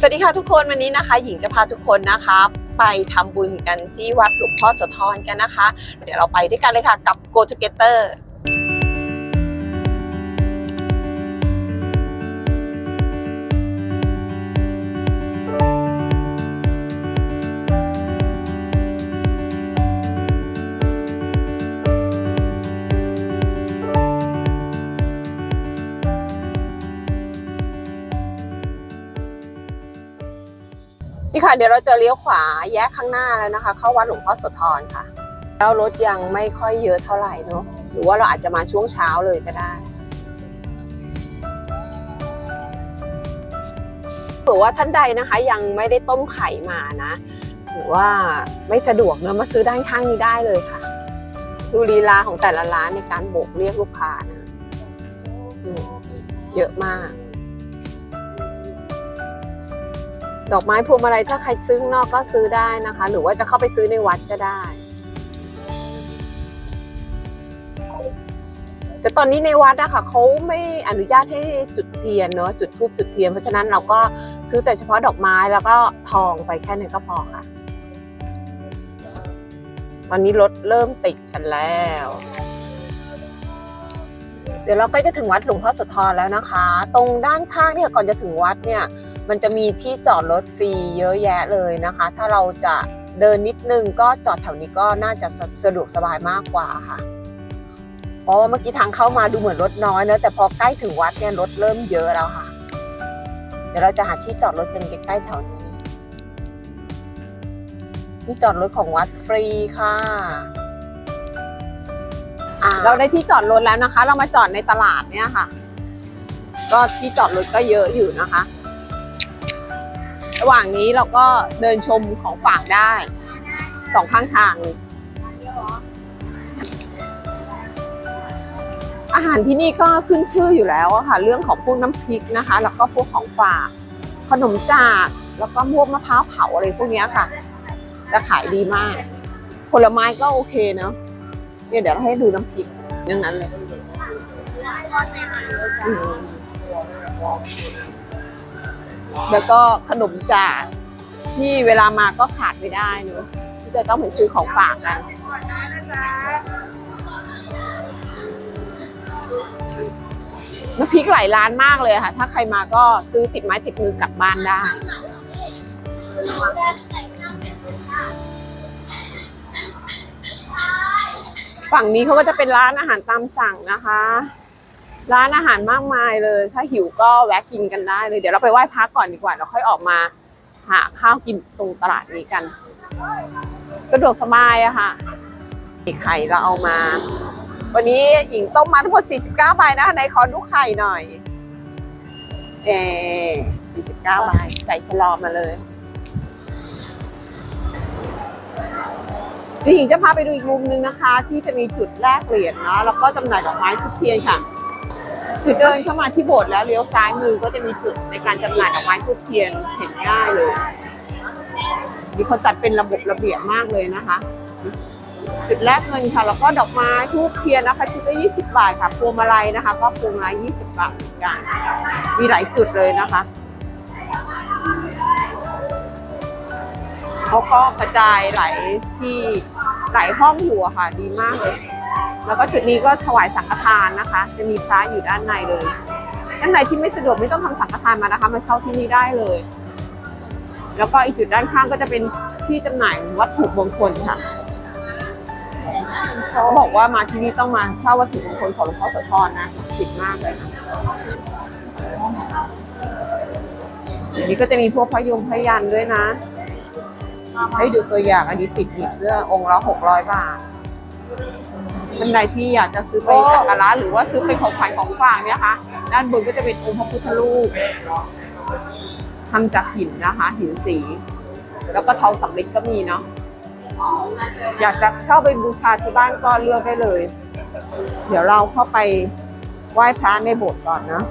สวัสดีค่ะทุกคนวันนี้นะคะ หญิงจะพาทุกคนนะคะ ไปทำบุญกันที่วัดหลวงพ่อโสธรกันนะคะ เดี๋ยวเราไปด้วยกันเลยค่ะกับ Go Together นี่ค่ะ เดี๋ยวเราจะเลี้ยวขวาแยกข้างหน้าแล้วนะคะ เข้าวัดหลวงพ่อโสธรค่ะ แล้วรถยังไม่ค่อยเยอะเท่าไหร่เนอะหรือว่าเราอาจจะมาช่วงเช้าเลยก็ได้เผื่อว่าท่านใดนะคะยังไม่ได้ต้มไข่มานะ หรือว่าไม่สะดวกเนอะมาซื้อด้านข้างนี้ได้เลยค่ะ ดูลีลาของแต่ละร้านในการโบกเรียกลูกค้านะเยอะมาก ดอกไม้พวงมาลัยถ้าใครซื้อข้างนอกก็ซื้อได้นะคะ หรือว่าจะเข้าไปซื้อในวัดก็ได้ แต่ตอนนี้ในวัดอะคะเขาไม่อนุญาตให้จุดเทียนเนอะจุดธูปจุดเทียน เพราะฉะนั้นเราก็ซื้อแต่เฉพาะดอกไม้แล้วก็ทองไปแค่นั้นก็พอค่ะตอนนี้รถเริ่มติดกันแล้ว เดี๋ยวเราก็จะถึงวัดหลวงพ่อโสธรแล้วนะคะ ตรงด้านข้างเนี่ยก่อนจะถึงวัดเนี่ย มันจะมีที่จอดรถฟรีเยอะแยะเลยนะคะ ถ้าเราจะเดินนิดนึงก็จอดแถวนี้ก็น่าจะสะสะดวกสบายมากกว่าค่ะเพราะว่าเมื่อกี้ทางเข้ามาดูเหมือนรถน้อยนะแต่พอใกล้ถึงวัดเนี่ยรถเริ่มเยอะแล้วค่ะ เดี๋ยวเราจะหาที่จอดรถกันใกล้ๆแถวนี้ที่จอดรถของวัดฟรีค่ะเราได้ที่จอดรถแล้วนะคะ เรามาจอดในตลาดเนี่ยค่ะ ก็ที่จอดรถก็เยอะอยู่นะคะ ระหว่างนี้เราก็เดินชมของฝากได้สองข้างทาง อาหารที่นี่ก็ขึ้นชื่ออยู่แล้วค่ะ เรื่องของพวกน้ำพริกนะคะ แล้วก็พวกของฝาก ขนมจากแล้วก็พวกมะพร้าวเผาอะไรพวกนี้ค่ะ จะขายดีมาก ผลไม้ก็โอเคเนาะเนี่ยเดี๋ยวเราให้ดูน้ำพริกดังนั้นเลย แล้วก็ขนมจากที่เวลามาก็ขาดไม่ได้เนอะที่จะต้องไปซื้อของฝากกันน้ำพริกหลายร้านมากเลยค่ะ ถ้าใครมาก็ซื้อติดไม้ติดมือกลับบ้านได้ ฝั่งนี้เขาก็จะเป็นร้านอาหารตามสั่งนะคะ ร้านอาหารมากมายเลย ถ้าหิวก็แวะกินกันได้เลยเดี๋ยวเราไปไหว้พระก่อนดีกว่าเราค่อยออกมาหาข้าวกินตรงตลาดนี้กัน สะดวกสบายอะค่ะไข่เราเอามา วันนี้หญิงต้มมาทั้งหมด 49 ใบนะไหนขอดูไข่หน่อย เอ49 ใบใส่ชะลอมมาเลยหญิงจะพาไปดูอีกมุมนึงนะคะ ที่จะมีจุดแลกเหรียญเนาะแล้วก็จำหน่ายดอกไม้ทุกเทียนค่ะ จุดเดินเข้ามาที่โบสถ์แล้วเลี้ยวซ้ายมือก็จะมีจุดในการจำหน่ายดอกไม้ทูบเทียนเห็นง่ายเลยมีเขาจัดเป็นระบบระเบียบมากเลยนะคะ จุดแรกเงินค่ะ แล้วก็ดอกไม้ทูบเทียนนะคะชุดละ20 บาทค่ะพวงมาลัยนะคะ ก็พวงมาลัย20 บาทเหมือนกันมีหลายจุดเลยนะคะเขาก็กระจายหลายที่หลายห้องอยู่ค่ะดีมากเลย แล้วก็จุดนี้ก็ถวายสังฆทานนะคะ จะมีพระอยู่ด้านในเลยท่านใดที่ไม่สะดวกไม่ต้องทำสังฆทานมานะคะมาเช่าที่นี่ได้เลย แล้วก็อีกจุดด้านข้างก็จะเป็นที่จำหน่ายวัตถุมงคลค่ะเขาบอกว่ามาที่นี่ต้องมาเช่าวัตถุมงคลของหลวงพ่อโสธรนะศักดิ์สิทธิ์มากเลยนะอันนี้ก็จะมีพวกพระยงพยันด้วยนะ ให้ดูตัวอย่างอันนี้ติดหนีบเสื้อองค์ละหกร้อยบาท ท่านใดที่อยากจะซื้อไปสักการะหรือว่าซื้อเป็นของขวัญของฝากเนี่ยค่ะด้านบนก็จะเป็นองค์พระพุทธรูปทำจากหินนะคะ หินสี แล้วก็ทองสำริดก็มีเนาะอยากจะเช่าไปบูชาที่บ้านก็เลือกได้เลย เดี๋ยวเราเข้าไปไหว้พระในโบสถ์ก่อนนะ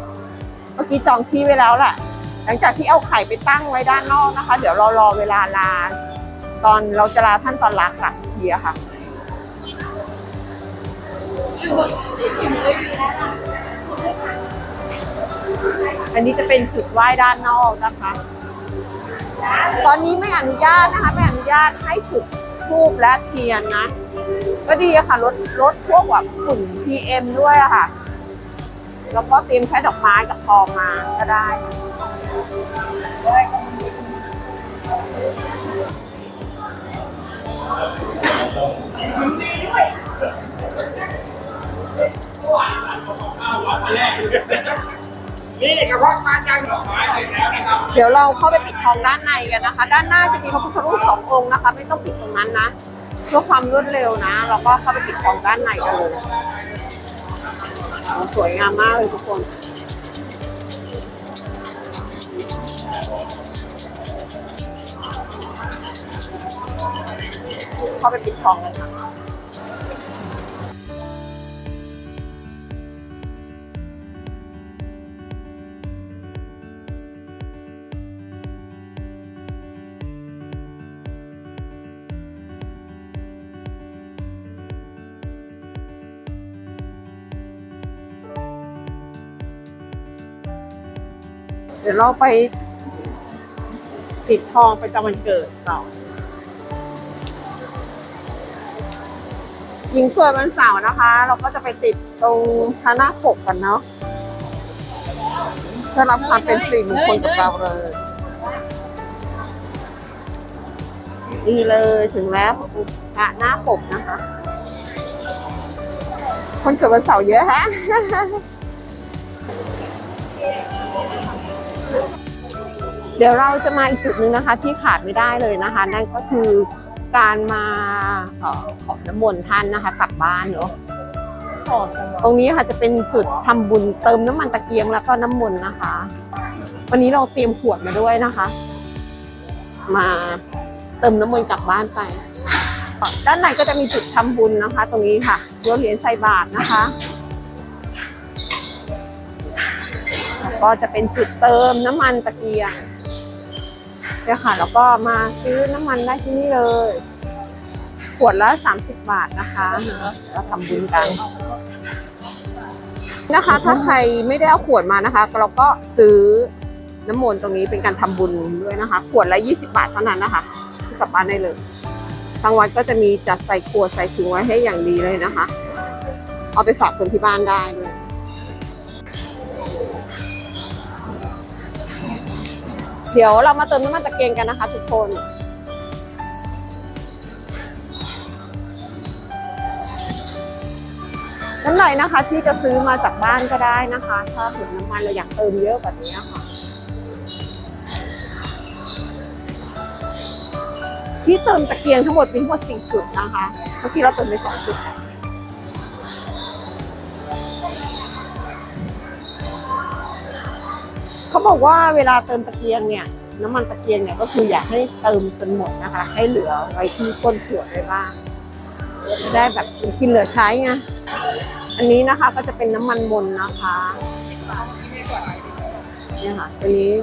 เมื่อกี้จองที่ไว้แล้วแหละหลังจากที่เอาไข่ไปตั้งไว้ด้านนอกนะคะ เดี๋ยวเรารอเวลาลา ตอนเราจะลาท่านตอนลากลับทีอะค่ะ อันนี้จะเป็นจุดไหว้ด้านนอกนะคะ ตอนนี้ไม่อนุญาตนะคะ ไม่อนุญาตให้จุดทูบและเทียนนะ ก็ดีอะค่ะลดลดพวกแบบฝุ่น PM ด้วยอะค่ะ แล้วก็เตรียมแค่ดอกไม้กับทองมาก็ได้ นี่กระเพาะปลาจังดอกไม้เสร็จแล้วนะครับเดี๋ยวเราเข้าไปปิดทองด้านในกันนะคะ ด้านหน้าจะมีพระพุทธรูปสององค์นะคะ ไม่ต้องปิดตรงนั้นนะเพื่อความรวดเร็วนะ เราก็เข้าไปปิดทองด้านในกันเลยสวยงามมากเลยทุกคนเข้าไปปิดทองกันค่ะ ดี๋ยวเราไปปิดทองประจำวันเกิดต่อยิงสวยวันเสาร์นะคะ เราก็จะไปติดตรงพระนาคกกันเนาะเพื่อรับความเป็นสิริมงคลกับเราเลยดีเลยถึงแล้วพระหน้าปกนะคะ คนเกิดวันเสาร์เยอะฮะ เดี๋ยวเราจะมาอีกจุดหนึ่งนะคะ ที่ขาดไม่ได้เลยนะคะ นั่นก็คือการมาเอ่อขอน้ำมนต์ท่านนะคะกลับบ้านเนาะตรงนี้ค่ะจะเป็นจุดทำบุญเติมน้ำมันตะเกียงแล้วก็น้ำมนต์นะคะ วันนี้เราเตรียมขวดมาด้วยนะคะ มาเติมน้ำมนต์กลับบ้านไปด้านในก็จะมีจุดทำบุญนะคะ ตรงนี้ค่ะโยนเหรียญใส่บาทนะคะแล้วก็จะเป็นจุดเติมน้ำมันตะเกียง เนี่ยค่ะแล้วก็มาซื้อน้ำมันได้ที่นี่เลย ขวดละ 30 บาทนะคะเราทำบุญกัน นะคะ ถ้าใครไม่ได้เอาขวดมานะคะ เราก็ซื้อน้ำมนต์ตรงนี้เป็นการทำบุญด้วยนะคะ ขวดละ 20 บาทเท่านั้นนะคะซื้อกลับบ้านได้เลยทางวัดก็จะมีจัดใส่ขวดใส่ถุงไว้ให้อย่างดีเลยนะคะ เอาไปฝากคนที่บ้านได้ด้วย เดี๋ยวเรามาเติมน้ำมันตะเกียงกันนะคะ ทุกคนน้ำไหนนะคะที่จะซื้อมาจากบ้านก็ได้นะคะ ถ้าถึงน้ำมันเราอยากเติมเยอะกว่านี้ค่ะที่เติมตะเกียงทั้งหมดเป็นทั้งหมดสี่จุดนะคะเมื่อกี้เราเติมไปสองจุด เขาบอกว่าเวลาเติมตะเกียงเนี่ยน้ำมันตะเกียงเนี่ยก็คืออยากให้เติมจนหมดนะคะ ให้เหลือไว้ที่ก้นขวดไว้บ้างจะได้แบบกินเหลือใช้ไงอันนี้นะคะก็จะเป็นน้ำมันมนนะคะเนี่ยค่ะตัวนี้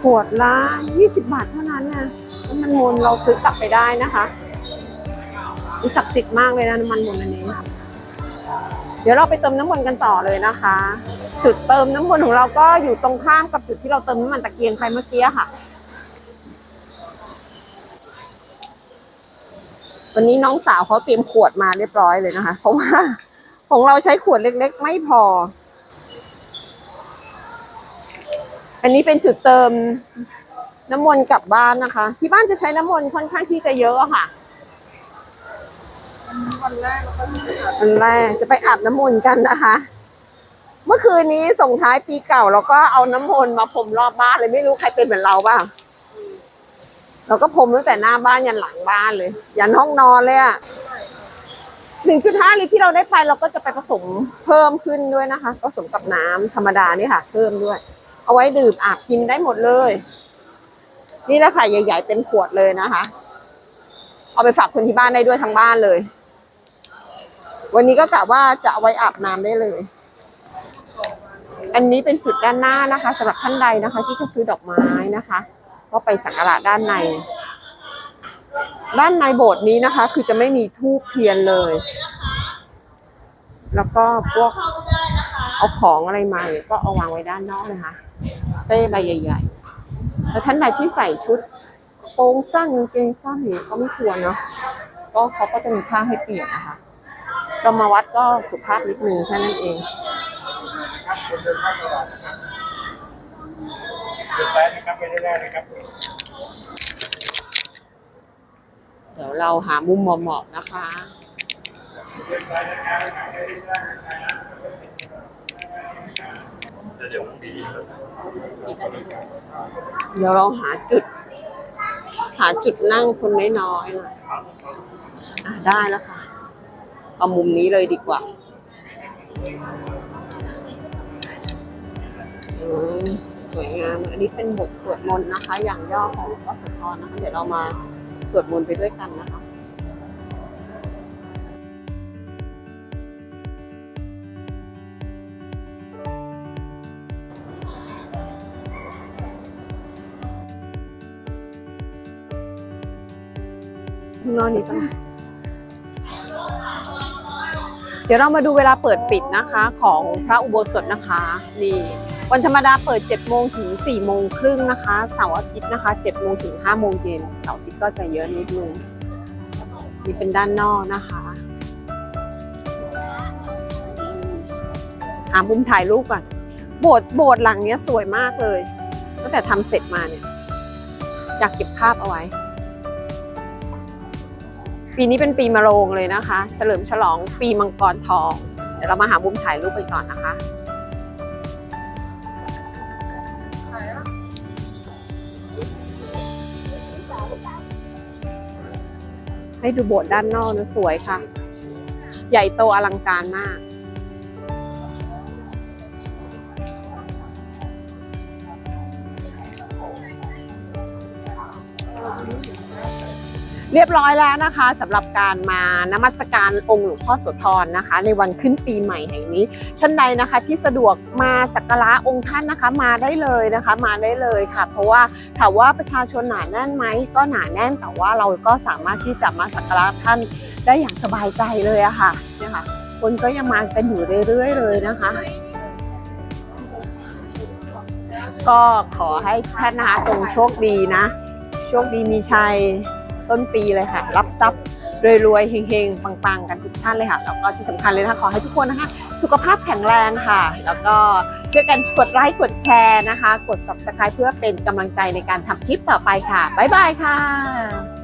ขวดละ20 บาทเท่านั้นนะน้ำมันมนเราซื้อกลับไปได้นะคะมีศักดิ์สิทธิ์มากเลยนะน้ำมันมนอันนี้ เดี๋ยวเราไปเติมน้ำมันกันต่อเลยนะคะ จุดเติมน้ำมันของเราก็อยู่ตรงข้ามกับจุดที่เราเติมน้ำมันตะเกียงไปเมื่อกี้ค่ะ วันนี้น้องสาวเขาเตรียมขวดมาเรียบร้อยเลยนะคะ เพราะว่าของเราใช้ขวดเล็ก ๆ ไม่พอ อันนี้เป็นจุดเติมน้ำมนต์กลับบ้านนะคะ ที่บ้านจะใช้น้ำมนต์ค่อนข้างที่จะเยอะค่ะวันแรกเราก็มีอันแรกจะไปอาบน้ำมนต์กันนะคะ เมื่อคืนนี้ส่งท้ายปีเก่าเราก็เอาน้ำมนต์มาพรมรอบบ้านเลยไม่รู้ใครเป็นเหมือนเราบ้างเราก็พรมตั้งแต่หน้าบ้านยันหลังบ้านเลย ยันห้องนอนเลยอะหนึ่งจุดห้าลิตรที่เราได้ไปเราก็จะไปผสมเพิ่มขึ้นด้วยนะคะ ผสมกับน้ำธรรมดานี่ค่ะ เพิ่มด้วย เอาไว้ดื่มอาบกินได้หมดเลย นี่แหละค่ะใหญ่ ๆ เต็มขวดเลยนะคะ เอาไปฝากคนที่บ้านได้ด้วยทั้งบ้านเลย วันนี้ก็กะว่าจะเอาไว้อาบน้ำได้เลย อันนี้เป็นจุดด้านหน้านะคะสำหรับท่านใดนะคะ ที่จะซื้อดอกไม้นะคะ ก็ไปสักการะด้านใน ด้านในโบสถ์นี้นะคะ คือจะไม่มีทูบเทียนเลย แล้วก็พวกเอาของอะไรมาเนี่ยก็เอาวางไว้ด้านนอกเลยค่ะเป้ใบใหญ่ๆแต่ท่านใดที่ใส่ชุดโปรงสั้นเกงสั้นเนี่ยก็ไม่ควรเนาะก็เขาก็จะมีผ้าให้เปลี่ยนนะคะเรามาวัดก็สุภาพนิดนึงแค่นั้นเอง ดินเข้าตลาดนะครับเดินไปนะครับไปได้ๆนะครับเดี๋ยวเราหามุมเหมาะๆนะคะ เดินไปนะครับเดี๋ยวปีเดี๋ยวเราหาจุด หาจุดนั่งคนน้อยๆหน่อยอะได้แล้วค่ะ เอามุมนี้เลยดีกว่า มสวยงาม อันนี้เป็นบทสวดมนต์นะคะ อย่างย่อของหลวงพ่อโสธรนะคะ เดี๋ยวเรามาสวดมนต์ไปด้วยกันนะคะนอนนี่ปะเดี๋ยวเรามาดูเวลาเปิดปิดนะคะ ของพระอุโบสถนะคะ นี่ วันธรรมดาเปิด 7 โมงถึง 4 โมงครึ่งนะคะเสาร์อาทิตย์นะคะ 7 โมงถึง 5 โมงเย็นเสาร์อาทิตย์ก็จะเยอะนิดนึงนี่เป็นด้านนอกนะคะหามุมถ่ายรูปก่อนโบสถ์โบสถ์หลังนี้สวยมากเลยตั้งแต่ทำเสร็จมาเนี่ยอยากเก็บภาพเอาไว้ ปีนี้เป็นปีมะโรงเลยนะคะ เฉลิมฉลองปีมังกรทอง เดี๋ยวเรามาหามุมถ่ายรูปไปก่อนนะคะ ให้ดูโบสถ์ด้านนอกนะสวยค่ะ ใหญ่โตอลังการมาก เรียบร้อยแล้วนะคะสำหรับการมานมัสการองค์หลวงพ่อโสธรนะคะ ในวันขึ้นปีใหม่แห่งนี้ ท่านใดนะคะที่สะดวกมาสักการะองค์ท่านนะคะมาได้เลยนะคะมาได้เลยค่ะ เพราะว่าถามว่าประชาชนหนาแน่นไหมก็หนาแน่นแต่ว่าเราก็สามารถที่จะมาสักการะท่านได้อย่างสบายใจเลยอะค่ะเนี่ยค่ะคนก็ยังมากันอยู่เรื่อยๆเลยนะคะ ก็ขอให้ท่านนะคะจงโชคดีนะ โชคดีมีชัย ต้นปีเลยค่ะ รับทรัพย์รวยๆเฮงๆปังๆ กันทุกท่านเลยค่ะแล้วก็ที่สำคัญเลยนะคะขอให้ทุกคนนะคะ สุขภาพแข็งแรงค่ะ แล้วก็ช่วยกันกดไลค์กดแชร์นะคะ กด subscribe เพื่อเป็นกำลังใจในการทำคลิปต่อไปค่ะบ๊ายบายค่ะ